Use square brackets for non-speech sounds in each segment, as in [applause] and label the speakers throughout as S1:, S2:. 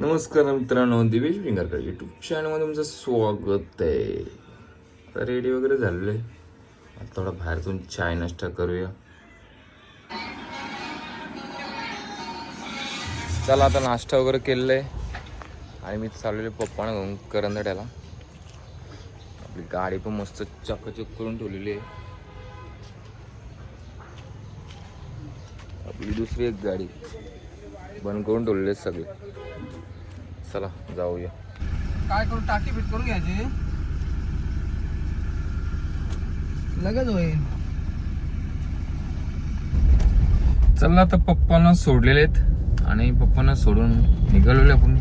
S1: नमस्कार मित्रांनो दिवेश विंगरकर युट्यूब चॅनलमध्ये तुमचं स्वागत आहे. आता रेडी वगैरे झालेलं आहे. आता थोडा बाहेरतून चाय नाश्ता करूया. चला आता नाश्ता वगैरे केलेला आहे. आणि मी चाललेलो पप्पानं घेऊन करंदड्याला. आपली गाडी पण मस्त चकाचक करून ठेवलेली आहे. आपली दुसरी एक गाडी. बंद करून ठेवलेले सगळे. चला जाऊया.
S2: काय करू टाकी फिट करून घ्यायची? लगेच होईल.
S1: चला आता पप्पांना सोडलेले आहेत आणि पप्पांना सोडून निघालेलो आपण.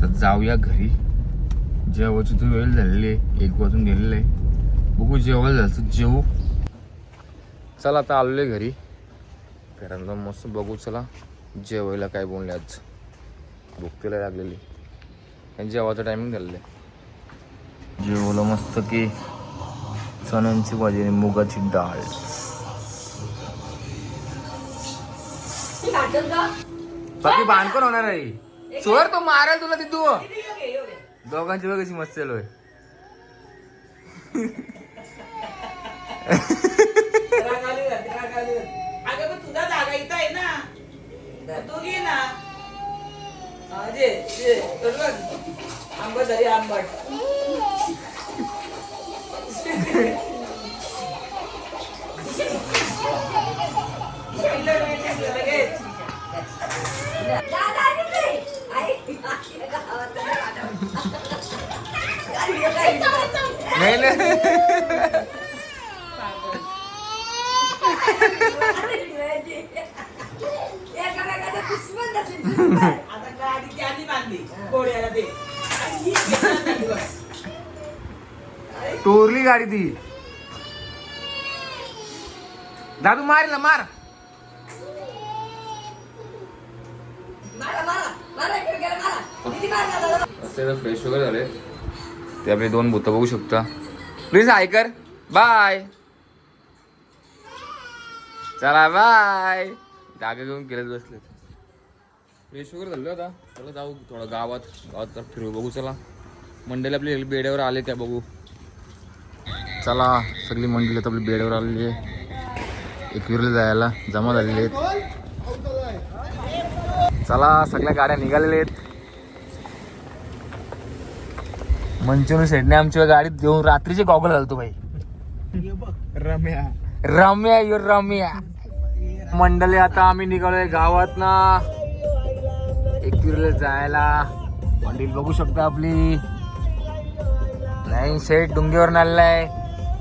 S1: तर जाऊया घरी. जेवायची तर वेळ झालेली आहे. एक वाजून गेलेलं आहे. बघू जेवायला झालं जेवू. चला आता आलेलो आहे घरी. घरांना मस्त बघू चला. जेवायला काय बोलले आज? भूक तिला लागलेली. आणि जेवायचं टायमिंग झालेलं आहे. जेवलं मस्त की चण्यांची भाजी आणि मुगाची डाळ. बाकी बांधकोण होणार आहे. चोर तो मारेल तुला तिथू. दोघांची बघायची मस्त चालू आहे. [laughs]
S3: तू घे ना. जे जे बरोबर आंबट झाली आंबट. लगेच.
S1: नाही [laughs] नाही
S3: आता गाडी त्याने बांधली. घोड्याला दे. आणि ही घेतला नाही बस.
S1: टोरली गाडी ती. दादू मार ना मार. फ्रेश वगैरे झाले. ते आपले दोन भूत बघू शकता. प्लीज हाय कर. बाय चला बाय जागा घेऊन गेलेत बसले फ्रेश वगैरे झालं आता. चला जाऊ थोडं गावात. गावात तर फिरू. बघू चला. मंडळी आपली बेड्यावर आले त्या बघू. चला सगळी मंडळी आता आपली बेड्यावर आलेली आहे. एकविरला जायला. जमा झालेली आहेत. चला सगळ्या गाड्या निघालेल्या आहेत. मंचुरी सेटने आमच्या गाडीत घेऊन रात्रीचे गॉगल घालतो भाई
S2: रम्या.
S1: रम्या यो रम्या. मंडळी आता आम्ही निघालोय गावात ना एकविरला जायला. मंडळी बघू शकता आपली. नाही सेट डुंगीवर आलेलाय.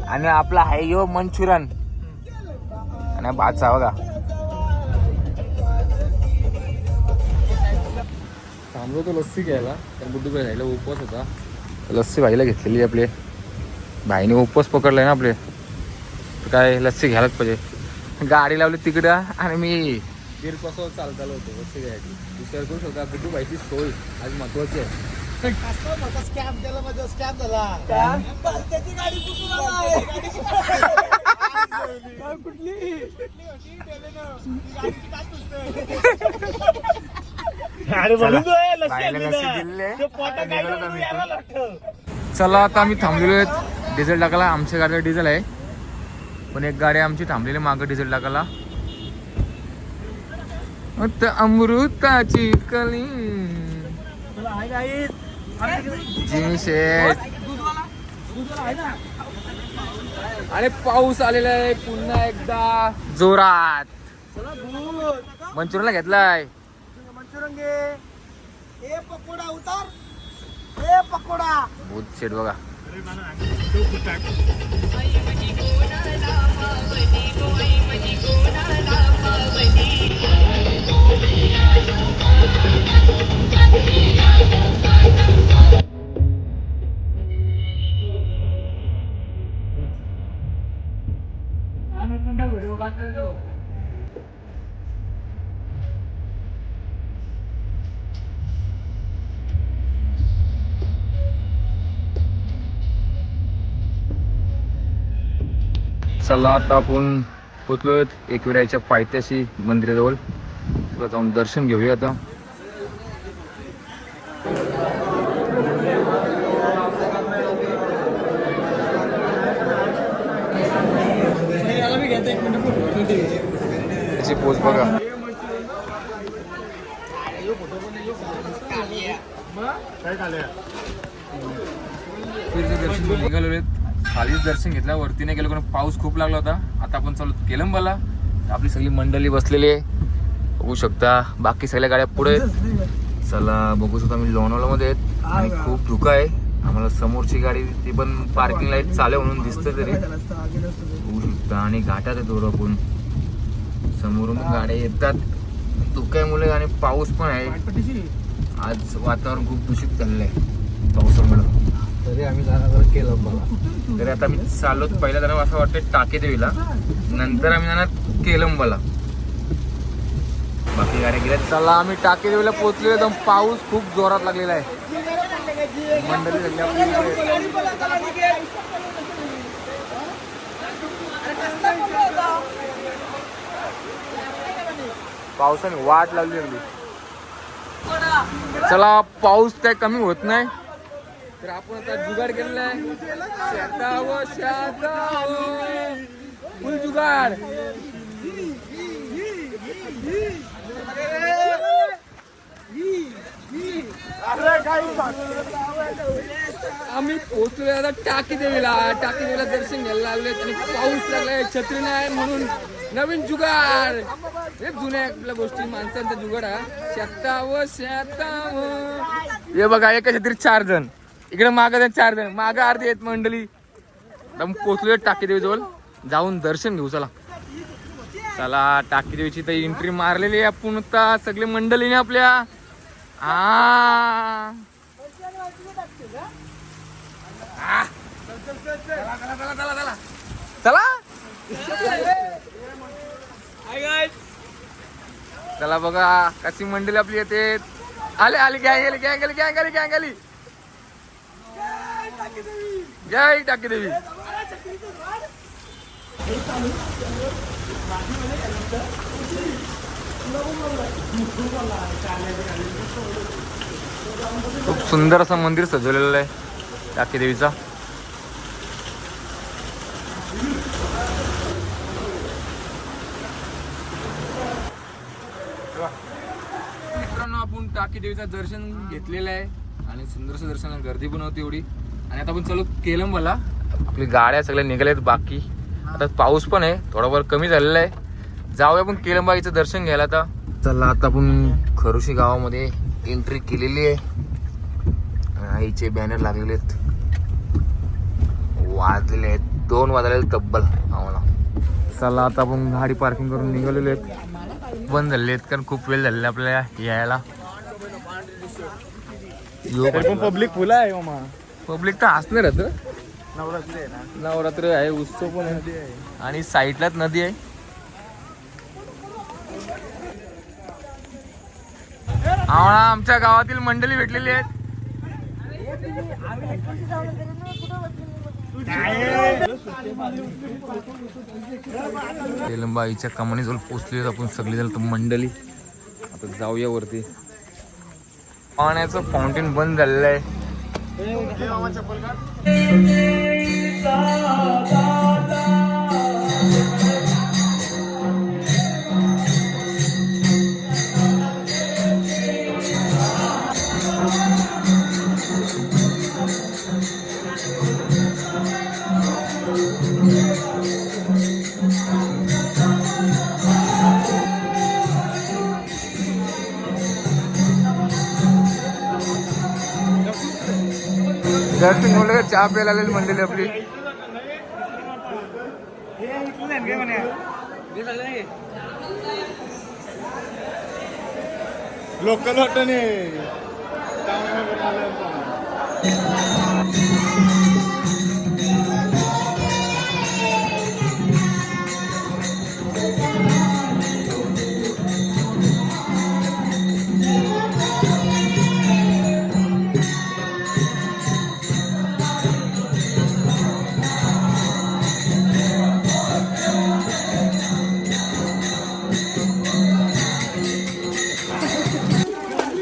S1: आणि आपला हाय यो मंचुरन आणि भाचा बघा. थांबलो तो लस्सी घ्यायला. तर बुड्डू भाईला उपवास होता. लस्सी भाईला घेतलेली आपले. भाईने उपवास पकडलाय ना आपले. काय लस्सी घ्यायलाच पाहिजे. गाडी लावली तिकडं आणि मी गिरपासवर चालत आलो होतो घ्यायची. विचार करू शकता बुड्डू भाईची सोय आज महत्वाची आहे.
S2: स्कॅम केला माझा स्कॅम झाला.
S3: त्याची गाडी?
S2: कुठली.
S1: चला आता आम्ही थांबलेलो आहेत. डिझेल टाकायला. आमच्या गाडीला डिझेल आहे. पण एक गाडी आमची थांबलेली मागं डिझेल टाकायला. आता अमृताची कली. जिमी शेठ आणि पाऊस आलेला आहे पुन्हा एकदा. जोरात. मंचुरियनला घेतलाय.
S2: घे ए पकोडा उतार. ए पकोडा.
S1: भूत बघा. चला आता आपण पोचलो एकविराच्या पायथ्याशी मंदिराजवळ. तुला जाऊन दर्शन घेऊया आता. त्याची पोच बघा. दर्शन निघालेले खालीच दर्शन घेतलं वरती नाही गेलो कारण पाऊस खूप लागला होता. आता आपण चालू केलंबाला. आपली सगळी मंडळी बसलेली आहे. बघू शकता बाकी सगळ्या गाड्या पुढे चला बघू शकता मी लोणावळामध्ये आहेत. आणि खूप धुका आहे. आम्हाला समोरची गाडी ती पण पार्किंग लाइट चालू म्हणून दिसतं तरी. बघू शकता आणि घाटात आहे थोडं पण समोरून गाड्या येतात. धुक्यामुळे आणि पाऊस पण आहे. आज वातावरण खूप दूषित झालेलं आहे पावसामुळे.
S2: तरी आम्ही जाणार केलं मला
S1: तरी आता मी चाललो पहिल्या जरा असं वाटतं टाके देवीला. नंतर आम्ही जाणार केलंबला. बाकी गाड्या गेल्या. चला आम्ही टाके देवीला पोहोचलो एकदम. पाऊस खूप जोरात लागलेला आहे. मंडळी पावसाने वाट लागली चला पाऊस काय कमी होत नाही. तर आपण आता जुगाड केलेला आहे. शेताव शेताव फुल जुगाड. आम्ही पोहोचलोय आता टाकी देवीला. टाकी देवीला दर्शन घ्यायला लागले आणि पाऊस लागलाय. छत्री नाही म्हणून नवीन जुगाड. हे जुन्या आपल्या गोष्टी माणसांचा जुगाड हा. शेताव शेताव हे बघा एका छत्रीत चार जण. इकडे माग चार जण. माग अर्धी आहेत मंडळी. मग पोचलोय टाकी देवी जवळ जाऊन दर्शन घेऊ चला. चला टाकी देवीची तर एंट्री मारलेली आहे आपण आता. सगळे मंडळीने आपल्या. आ. चला. चला बघा कशी मंडळी आपली येते. आले आले गॅंग आली गॅंग आली गॅंग आली गॅंग आली. जय टाकी देवी खूप सुंदर असं मंदिर सजवलेलं आहे टाकी देवीचा मित्रांनो आपण टाकी देवीचं दर्शन घेतलेलं आहे आणि सुंदरसं दर्शन गर्दी पण होती एवढी. आणि आता आपण चालू केलं मला. आपली गाड्या सगळ्या निघाल्यात बाकी. आता पाऊस पण आहे थोडाफार कमी झालेला आहे. जाऊया आपण केलंबाईचं दर्शन घ्यायला आता. चला आता आपण खरुशी गावामध्ये एंट्री केलेली आहे. आईचे बॅनर लागलेले आहेत. वाजलेले आहेत. दोन वाजलेले तब्बल आम्हाला. चला आता आपण गाडी पार्किंग करून निघालेले आहेत. बंद झालेले आहेत कारण खूप वेळ झालेला आपल्याला यायला.
S2: पब्लिक फुला आहे मामा.
S1: पब्लिक तर असणार आहेत
S2: नवरात्री आहे ना.
S1: नवरात्र आहे उत्सव पण आहे. आणि साईडलाच नदी आहे. आम्हाला आमच्या गावातील मंडळी भेटलेली आहेत. तेलंबाईच्या कमानीजवळ पोचली आपण सगळी जण मंडळी. आता जाऊया वरती. पाण्याचं फाउंटेन बंद झालेलं आहे. मामा चप्पल दर्शन मुलं चहा प्यायला आलेली मंडळी आपली.
S2: लोकल हॉटेल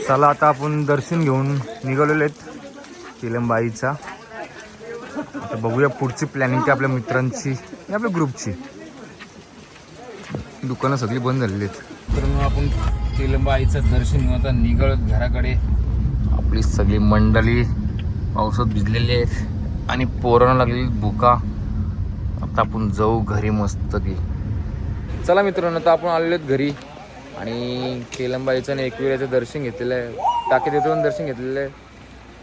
S1: चला आता आपण दर्शन घेऊन निघालेलो आहेत किलंबाईचा. आता बघूया पुढची प्लॅनिंग ते आपल्या मित्रांची आणि आपल्या ग्रुपची. दुकानं सगळी बंद झालेली आहेत. तर मग आपण किलंबाईचं दर्शन घेऊन आता निघालोत घराकडे. आपली सगळी मंडळी पावसात भिजलेली आहेत आणि पोरांना लागलेली भुका. आता आपण जाऊ घरी मस्त की. चला मित्रांनो आता आपण आलेलो आहेत घरी. आणि केलंबाईचं आणि एकविराचं दर्शन घेतलेलं आहे. टाके देतो पण दर्शन घेतलेलं आहे.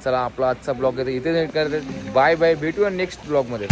S1: चला आपला आजचा ब्लॉग इथे इथे करते. बाय बाय भेटूया नेक्स्ट ब्लॉगमध्ये